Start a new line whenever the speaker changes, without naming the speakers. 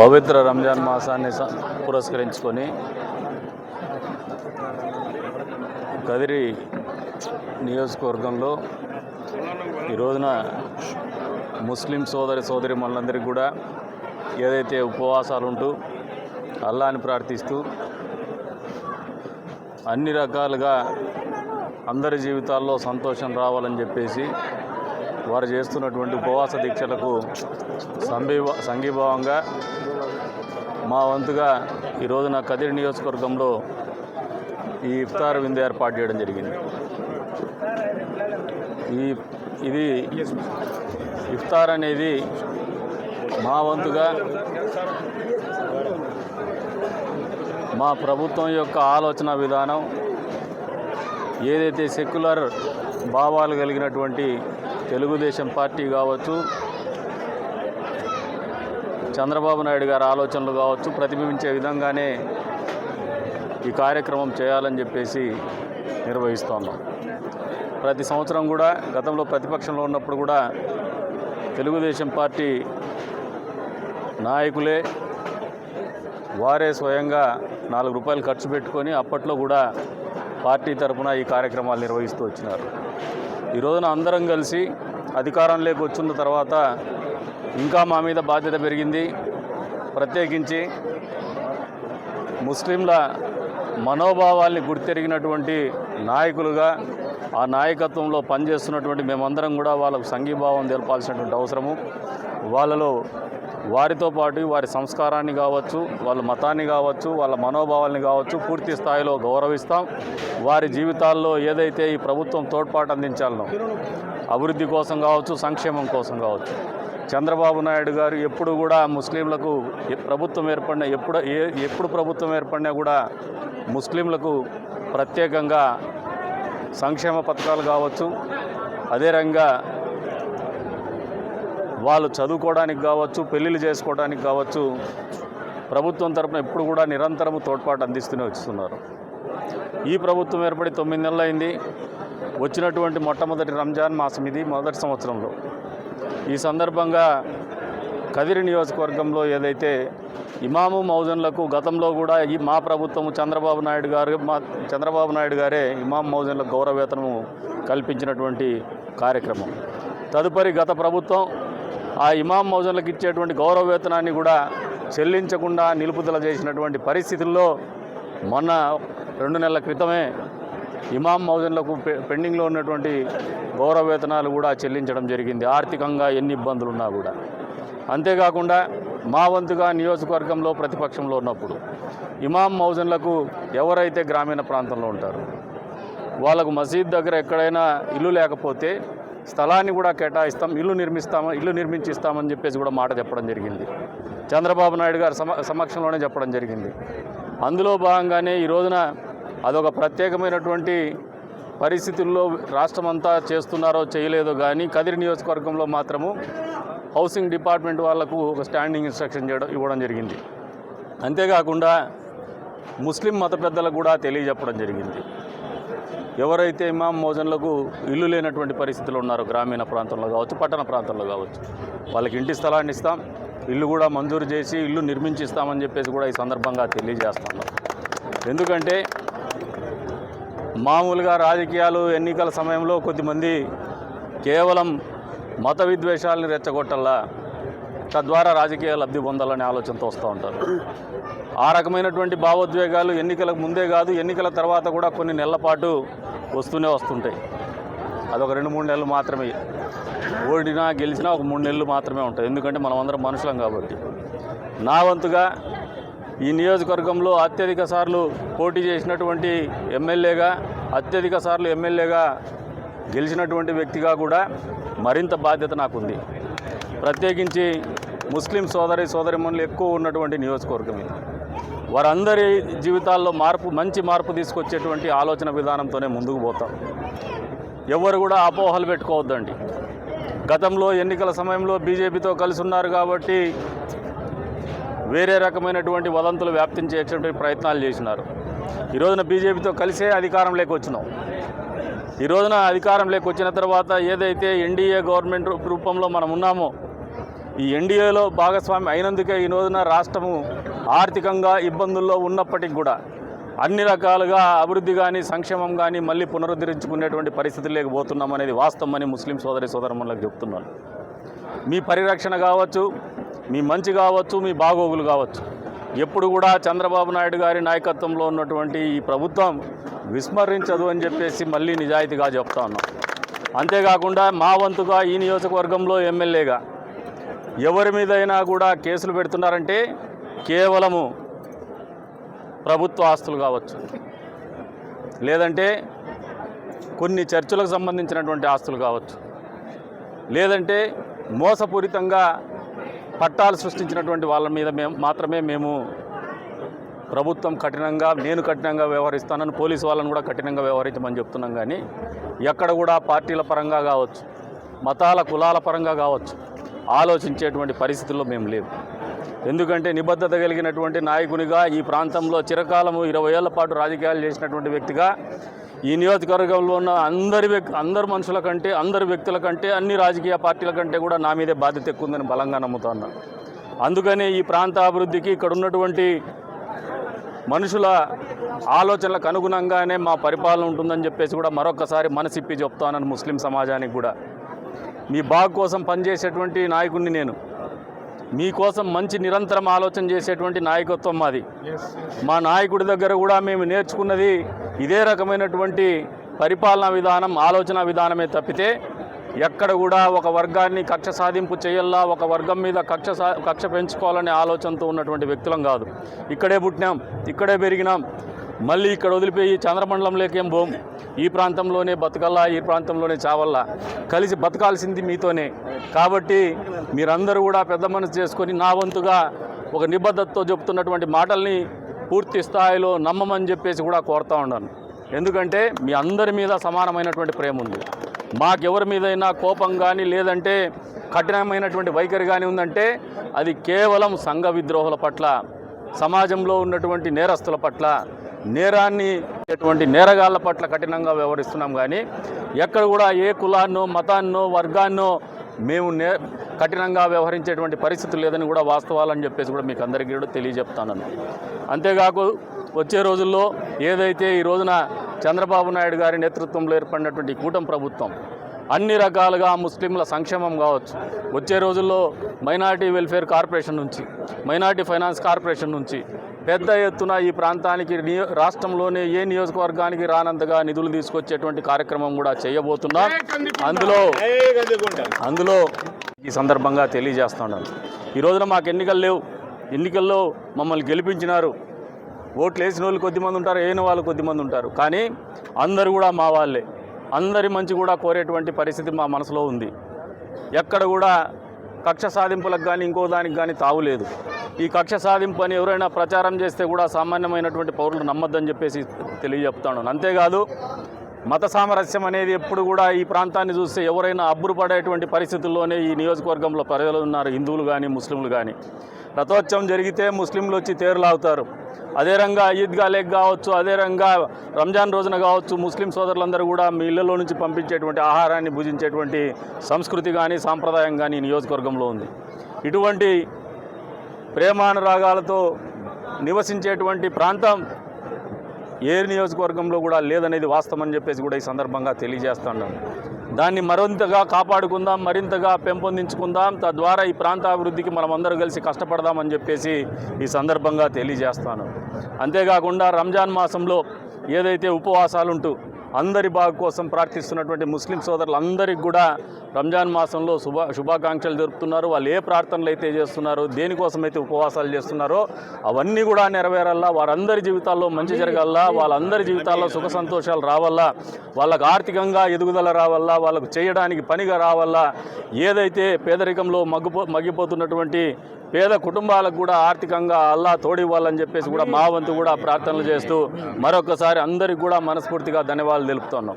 పవిత్ర రంజాన్ మాసాన్ని స- పురస్కరించుకొని కదిరి నియోజకవర్గంలో ఈ రోజున ముస్లిం సోదరి సోదరి మనందరికీ కూడా ఏదైతే ఉపవాసాలు ఉంటూ అల్లాని ప్రార్థిస్తూ అన్ని రకాలుగా అందరి జీవితాల్లో సంతోషం రావాలని చెప్పేసి వారు చేస్తున్నటువంటి ఉపవాస దీక్షలకు సంభీభా సంఘీభావంగా మా వంతుగా ఈ రోజున కదిరి నియోజకవర్గంలో ఈ ఇఫ్తార్ విందు ఏర్పాటు చేయడం జరిగింది. ఈ ఇది ఇఫ్తార్ అనేది మా వంతుగా మా ప్రభుత్వం యొక్క ఆలోచన విధానం ఏదైతే సెక్యులర్ భావాలు కలిగినటువంటి తెలుగుదేశం పార్టీ కావచ్చు చంద్రబాబు నాయుడు గారి ఆలోచనలు కావచ్చు ప్రతిబింబించే విధంగానే ఈ కార్యక్రమం చేయాలని చెప్పేసి నిర్వహిస్తున్నాం ప్రతి సంవత్సరం కూడా గతంలో ప్రతిపక్షంలో ఉన్నప్పుడు కూడా తెలుగుదేశం పార్టీ నాయకులే వారే స్వయంగా నాలుగు రూపాయలు ఖర్చు పెట్టుకొని అప్పట్లో కూడా పార్టీ తరఫున ఈ కార్యక్రమాలు నిర్వహిస్తూ వచ్చినారు. ఈ రోజున అందరం కలిసి అధికారంలోకి వచ్చిన తర్వాత ఇంకా మా మీద బాధ్యత పెరిగింది. ప్రత్యేకించి ముస్లింల మనోభావాల్ని గుర్తెరిగినటువంటి నాయకులుగా ఆ నాయకత్వంలో పనిచేస్తున్నటువంటి మేమందరం కూడా వాళ్ళకు సంఘీభావం తెలపాల్సినటువంటి అవసరము. వాళ్ళలో వారితో పాటు వారి సంస్కారాన్ని కావచ్చు వాళ్ళ మతాన్ని కావచ్చు వాళ్ళ మనోభావాల్ని కావచ్చు పూర్తి స్థాయిలో గౌరవిస్తాం. వారి జీవితాల్లో ఏదైతే ఈ ప్రభుత్వం తోడ్పాటు అందించాలనో అభివృద్ధి కోసం కావచ్చు సంక్షేమం కోసం కావచ్చు చంద్రబాబు నాయుడు గారు ఎప్పుడు కూడా ముస్లింలకు ప్రభుత్వం ఏర్పడిన ఎప్పుడు ఏ ఎప్పుడు ప్రభుత్వం ఏర్పడినా కూడా ముస్లింలకు ప్రత్యేకంగా సంక్షేమ పథకాలు కావచ్చు. అదే రంగా వాళ్ళు చదువుకోవడానికి కావచ్చు పెళ్ళిళ్ళు చేసుకోవడానికి కావచ్చు ప్రభుత్వం తరపున ఎప్పుడు కూడా నిరంతరము తోడ్పాటు అందిస్తూనే వస్తున్నారు. ఈ ప్రభుత్వం ఏర్పడి తొమ్మిది నెలలు అయింది వచ్చినటువంటి మొట్టమొదటి రంజాన్ మాసం ఇది మొదటి సంవత్సరంలో. ఈ సందర్భంగా కదిరి నియోజకవర్గంలో ఏదైతే ఇమాము మౌజన్లకు గతంలో కూడా ఈ మా ప్రభుత్వం చంద్రబాబు నాయుడు గారు మా చంద్రబాబు నాయుడు గారే ఇమాం మౌజన్లకు గౌరవవేతనము కల్పించినటువంటి కార్యక్రమం. తదుపరి గత ప్రభుత్వం ఆ ఇమాం మౌజన్లకు ఇచ్చేటువంటి గౌరవ వేతనాన్ని కూడా చెల్లించకుండా నిలుపుదల చేసినటువంటి పరిస్థితుల్లో మొన్న రెండు నెలల క్రితమే ఇమాం మౌజన్లకు పె- పెండింగ్లో ఉన్నటువంటి గౌరవ వేతనాలు కూడా చెల్లించడం జరిగింది. ఆర్థికంగా ఎన్ని ఇబ్బందులు ఉన్నా కూడా. అంతేకాకుండా మా వంతుగా నియోజకవర్గంలో ప్రతిపక్షంలో ఉన్నప్పుడు ఇమాం మౌజన్లకు ఎవరైతే గ్రామీణ ప్రాంతంలో ఉంటారో వాళ్ళకు మసీద్ దగ్గర ఎక్కడైనా ఇల్లు లేకపోతే స్థలాన్ని కూడా కేటాయిస్తాం ఇల్లు నిర్మిస్తామని ఇల్లు నిర్మించిస్తామని చెప్పేసి కూడా మాట చెప్పడం జరిగింది. చంద్రబాబు నాయుడు గారి సమ సమక్షంలోనే చెప్పడం జరిగింది. అందులో భాగంగానే ఈ రోజున అదొక ప్రత్యేకమైనటువంటి పరిస్థితుల్లో రాష్ట్రమంతా చేస్తున్నారో చేయలేదో కానీ కదిరి నియోజకవర్గంలో మాత్రము హౌసింగ్ డిపార్ట్మెంట్ వాళ్ళకు ఒక స్టాండింగ్ ఇన్స్ట్రక్షన్ చేయడం ఇవ్వడం జరిగింది. అంతేకాకుండా ముస్లిం మత పెద్దలకు కూడా తెలియజెప్పడం జరిగింది. ఎవరైతే ఇమాం మోజన్లకు ఇల్లు లేనటువంటి పరిస్థితులు ఉన్నారో గ్రామీణ ప్రాంతంలో కావచ్చు పట్టణ ప్రాంతంలో కావచ్చు వాళ్ళకి ఇంటి స్థలాన్ని ఇస్తాం ఇల్లు కూడా మంజూరు చేసి ఇల్లు నిర్మించి ఇస్తామని చెప్పేసి కూడా ఈ సందర్భంగా తెలియజేస్తున్నాం. ఎందుకంటే మామూలుగా రాజకీయాలు ఎన్నికల సమయంలో కొద్దిమంది కేవలం మత విద్వేషాలను రెచ్చగొట్టల్లా తద్వారా రాజకీయ లబ్ధి పొందాలనే ఆలోచనతో వస్తూ ఉంటారు. ఆ రకమైనటువంటి భావోద్వేగాలు ఎన్నికలకు ముందే కాదు ఎన్నికల తర్వాత కూడా కొన్ని నెలల పాటు వస్తూనే వస్తుంటాయి. అదొక రెండు మూడు నెలలు మాత్రమే. ఓడినా గెలిచినా ఒక మూడు నెలలు మాత్రమే ఉంటాయి. ఎందుకంటే మనం అందరం మనుషులం కాబట్టి. నా వంతుగా ఈ నియోజకవర్గంలో అత్యధిక సార్లు పోటీ చేసినటువంటి ఎమ్మెల్యేగా అత్యధిక సార్లు ఎమ్మెల్యేగా గెలిచినటువంటి వ్యక్తిగా కూడా మరింత బాధ్యత నాకుంది. ప్రత్యేకించి ముస్లిం సోదరి సోదరిమణులు ఎక్కువ ఉన్నటువంటి నియోజకవర్గం ఇది. వారందరి జీవితాల్లో మార్పు మంచి మార్పు తీసుకొచ్చేటువంటి ఆలోచన విధానంతోనే ముందుకు పోతాం. ఎవరు కూడా అపోహలు పెట్టుకోవద్దండి. గతంలో ఎన్నికల సమయంలో బీజేపీతో కలిసి ఉన్నారు కాబట్టి వేరే రకమైనటువంటి వదంతులు వ్యాప్తించేటువంటి ప్రయత్నాలు చేసినారు. ఈ రోజున బీజేపీతో కలిసే అధికారం వచ్చినాం ఈ రోజున అధికారం వచ్చిన తర్వాత ఏదైతే ఎన్డీఏ గవర్నమెంట్ రూపంలో మనం ఉన్నామో ఈ ఎన్డీఏలో భాగస్వామి అయినందుకే ఈ రోజున రాష్ట్రము ఆర్థికంగా ఇబ్బందుల్లో ఉన్నప్పటికి కూడా అన్ని రకాలుగా అభివృద్ధి కానీ సంక్షేమం కానీ మళ్ళీ పునరుద్ధరించుకునేటువంటి పరిస్థితి లేకపోతున్నాం అనేది వాస్తవం అని ముస్లిం సోదరి సోదరమ్మలకు చెప్తున్నాను. మీ పరిరక్షణ కావచ్చు మీ మంచి కావచ్చు మీ బాగోగులు కావచ్చు. ఎప్పుడు కూడా చంద్రబాబు నాయుడు గారి నాయకత్వంలో ఉన్నటువంటి ఈ ప్రభుత్వం విస్మరించదు అని చెప్పేసి మళ్ళీ నిజాయితీగా చెప్తా ఉన్నాం. అంతేకాకుండా మా వంతుగా ఈ నియోజకవర్గంలో ఎమ్మెల్యేగా ఎవరి మీదైనా కూడా కేసులు పెడుతున్నారంటే కేవలము ప్రభుత్వ ఆస్తులు కావచ్చు. లేదంటే కొన్ని చర్చలకు సంబంధించినటువంటి ఆస్తులు కావచ్చు. లేదంటే మోసపూరితంగా పట్టాలు సృష్టించినటువంటి వాళ్ళ మీద మేము మాత్రమే మేము ప్రభుత్వం కఠినంగా నేను కఠినంగా వ్యవహరిస్తానని పోలీసు వాళ్ళని కూడా కఠినంగా వ్యవహరించమని చెప్తున్నాం. కానీ ఎక్కడ కూడా పార్టీల పరంగా కావచ్చు మతాల కులాల పరంగా కావచ్చు ఆలోచించేటువంటి పరిస్థితుల్లో మేము లేవు ఎందుకంటే నిబద్ధత కలిగినటువంటి నాయకునిగా ఈ ప్రాంతంలో చిరకాలము ఇరవై ఏళ్ళ పాటు రాజకీయాలు చేసినటువంటి వ్యక్తిగా ఈ నియోజకవర్గంలో ఉన్న అందరి వ్యక్తి అందరు మనుషుల కంటే అందరి వ్యక్తుల కంటే అన్ని రాజకీయ పార్టీల కంటే కూడా నా మీదే బాధ్యత ఎక్కువ ఉందని బలంగా నమ్ముతున్నాను అందుకనే ఈ ప్రాంత అభివృద్ధికి ఇక్కడ ఉన్నటువంటి మనుషుల ఆలోచనలకు అనుగుణంగానే మా పరిపాలన ఉంటుందని చెప్పేసి కూడా మరొకసారి మనసిప్పి చెప్తానని ముస్లిం సమాజానికి కూడా మీ బాగు కోసం పనిచేసేటువంటి నాయకుడిని నేను. మీకోసం మంచి నిరంతరం ఆలోచన చేసేటువంటి నాయకత్వం మాది. మా నాయకుడి దగ్గర కూడా మేము నేర్చుకున్నది ఇదే రకమైనటువంటి పరిపాలనా విధానం ఆలోచన విధానమే తప్పితే ఎక్కడ కూడా ఒక వర్గాన్ని కక్ష సాధింపు చేయల్లా ఒక వర్గం మీద కక్ష సా కక్ష పెంచుకోవాలనే ఆలోచనతో ఉన్నటువంటి వ్యక్తులం కాదు. ఇక్కడే పుట్టినాం ఇక్కడే పెరిగినాం. మళ్ళీ ఇక్కడ వదిలిపోయి చంద్రమండలంలోకి ఏం పోం ఈ ప్రాంతంలోనే బతకల్లా ఈ ప్రాంతంలోనే చావల్లా? కలిసి బతకాల్సింది మీతోనే. కాబట్టి మీరందరూ కూడా పెద్ద మనసు చేసుకొని నా వంతుగా ఒక నిబద్ధతతో చెబుతున్నటువంటి మాటల్ని పూర్తి స్థాయిలో నమ్మమని చెప్పేసి కూడా కోరుతా ఉన్నాను. ఎందుకంటే మీ అందరి మీద సమానమైనటువంటి ప్రేమ ఉంది. మాకెవరి మీదైనా కోపం కానీ లేదంటే కఠినమైనటువంటి వైఖరి కానీ ఉందంటే అది కేవలం సంఘ విద్రోహుల పట్ల సమాజంలో ఉన్నటువంటి నేరస్తుల పట్ల నేరాన్ని ఎటువంటి నేరగాళ్ళ పట్ల కఠినంగా వ్యవహరిస్తున్నాం కానీ ఎక్కడ కూడా ఏ కులాన్నో మతాన్నో వర్గాన్నో మేము నే కఠినంగా వ్యవహరించేటువంటి పరిస్థితి లేదని కూడా వాస్తవాలని చెప్పేసి కూడా మీకు అందరికీ కూడా తెలియజెప్తాను అంతేకాకు వచ్చే రోజుల్లో ఏదైతే ఈ రోజున చంద్రబాబు నాయుడు గారి నేతృత్వంలో ఏర్పడినటువంటి కూటమి ప్రభుత్వం అన్ని రకాలుగా ముస్లింల సంక్షేమం కావచ్చు. వచ్చే రోజుల్లో మైనార్టీ వెల్ఫేర్ కార్పొరేషన్ నుంచి మైనార్టీ ఫైనాన్స్ కార్పొరేషన్ నుంచి పెద్ద ఎత్తున ఈ ప్రాంతానికి రాష్ట్రంలోనే ఏ నియోజకవర్గానికి రానంతగా నిధులు తీసుకొచ్చేటువంటి కార్యక్రమం కూడా చేయబోతున్నాం. అందులో అందులో ఈ సందర్భంగా తెలియజేస్తున్నాను. ఈ రోజున మాకు ఎన్నికలు లేవు. ఎన్నికల్లో మమ్మల్ని గెలిపించినారు. ఓట్లు వేసిన వాళ్ళు కొద్దిమంది ఉంటారు వేయని వాళ్ళు కొద్దిమంది ఉంటారు. కానీ అందరూ కూడా మా వాళ్ళే. అందరి మంచి కూడా కోరేటువంటి పరిస్థితి మా మనసులో ఉంది. ఎక్కడ కూడా కక్ష సాధింపులకు కానీ ఇంకో దానికి కానీ తావులేదు ఈ కక్ష సాధింపు అని ఎవరైనా ప్రచారం చేస్తే కూడా సామాన్యమైనటువంటి పౌరులు నమ్మద్దని చెప్పేసి తెలియజెప్తాను. అంతేకాదు మత సామరస్యం అనేది ఎప్పుడు కూడా ఈ ప్రాంతాన్ని చూస్తే ఎవరైనా అబ్బురుపడేటువంటి పరిస్థితుల్లోనే ఈ నియోజకవర్గంలో ప్రజలు ఉన్నారు హిందువులు కానీ ముస్లింలు కానీ రథోత్సవం జరిగితే ముస్లింలు వచ్చి తేరులాగుతారు అదే రంగా ఈద్గా లేక్ కావచ్చు అదే రంగా రంజాన్ రోజున కావచ్చు ముస్లిం సోదరులందరూ కూడా మీ ఇళ్ళలో నుంచి పంపించేటువంటి ఆహారాన్ని భుజించేటువంటి సంస్కృతి కానీ సాంప్రదాయం కానీ నియోజకవర్గంలో ఉంది. ఇటువంటి ప్రేమానురాగాలతో నివసించేటువంటి ప్రాంతం ఏ నియోజకవర్గంలో కూడా లేదనేది వాస్తవం అని చెప్పేసి కూడా ఈ సందర్భంగా తెలియజేస్తున్నాను దాన్ని మరింతగా కాపాడుకుందాం మరింతగా పెంపొందించుకుందాం తద్వారా ఈ ప్రాంతాభివృద్ధికి మనం అందరూ కలిసి కష్టపడదామని చెప్పేసి ఈ సందర్భంగా తెలియజేస్తాను. అంతేకాకుండా రంజాన్ మాసంలో ఏదైతే ఉపవాసాలుంటూ అందరి బాగు కోసం ప్రార్థిస్తున్నటువంటి ముస్లిం సోదరులందరికీ కూడా రంజాన్ మాసంలో శుభ శుభాకాంక్షలు జరుపుతున్నారు వాళ్ళు ఏ ప్రార్థనలు అయితే చేస్తున్నారో దేనికోసం అయితే ఉపవాసాలు చేస్తున్నారో అవన్నీ కూడా నెరవేరల్లా వారందరి జీవితాల్లో మంచి జరగల్లా వాళ్ళందరి జీవితాల్లో సుఖ సంతోషాలు రావాలా? వాళ్ళకు ఆర్థికంగా ఎదుగుదల రావాలా? వాళ్ళకు చేయడానికి పనిగా రావాలా? ఏదైతే పేదరికంలో మగ్గిపో మగ్గిపోతున్నటువంటి పేద కుటుంబాలకు కూడా ఆర్థికంగా అల్లా తోడివ్వాలని చెప్పేసి కూడా మా వంతు కూడా ప్రార్థనలు చేస్తూ మరొకసారి అందరికి కూడా మనస్ఫూర్తిగా ధన్యవాదాలు తెలుపుతున్నాం.